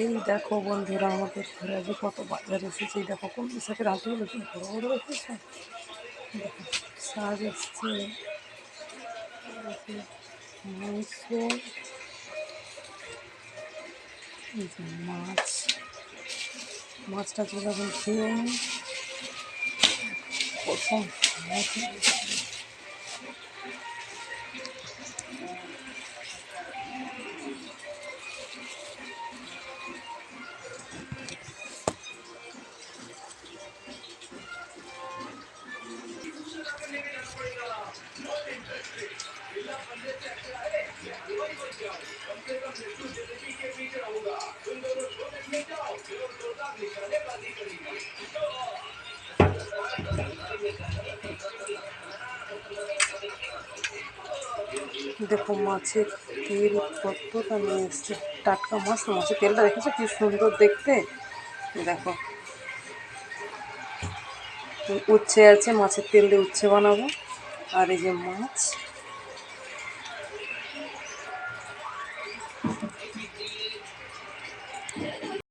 এই দেখো বন্ধুরা, আমাদের ঘরে যে কত বাজার এসেছে, এই দেখো কোন শাকের আলুগুলো কি বড় বড় এসেছে, দেখো শাক এসছে মাছ, মাছটা এখন খেয়ে। প্রথম দেখো মাছের তেল কতটা নিয়ে এসছে টাটকা মাছ, মাছের তেলটা দেখেছ কি সুন্দর দেখতে? দেখো। উচ্ছে আছে, মাছের তেল দিয়ে উচ্ছে বানাবো। আর এই যে মাছ।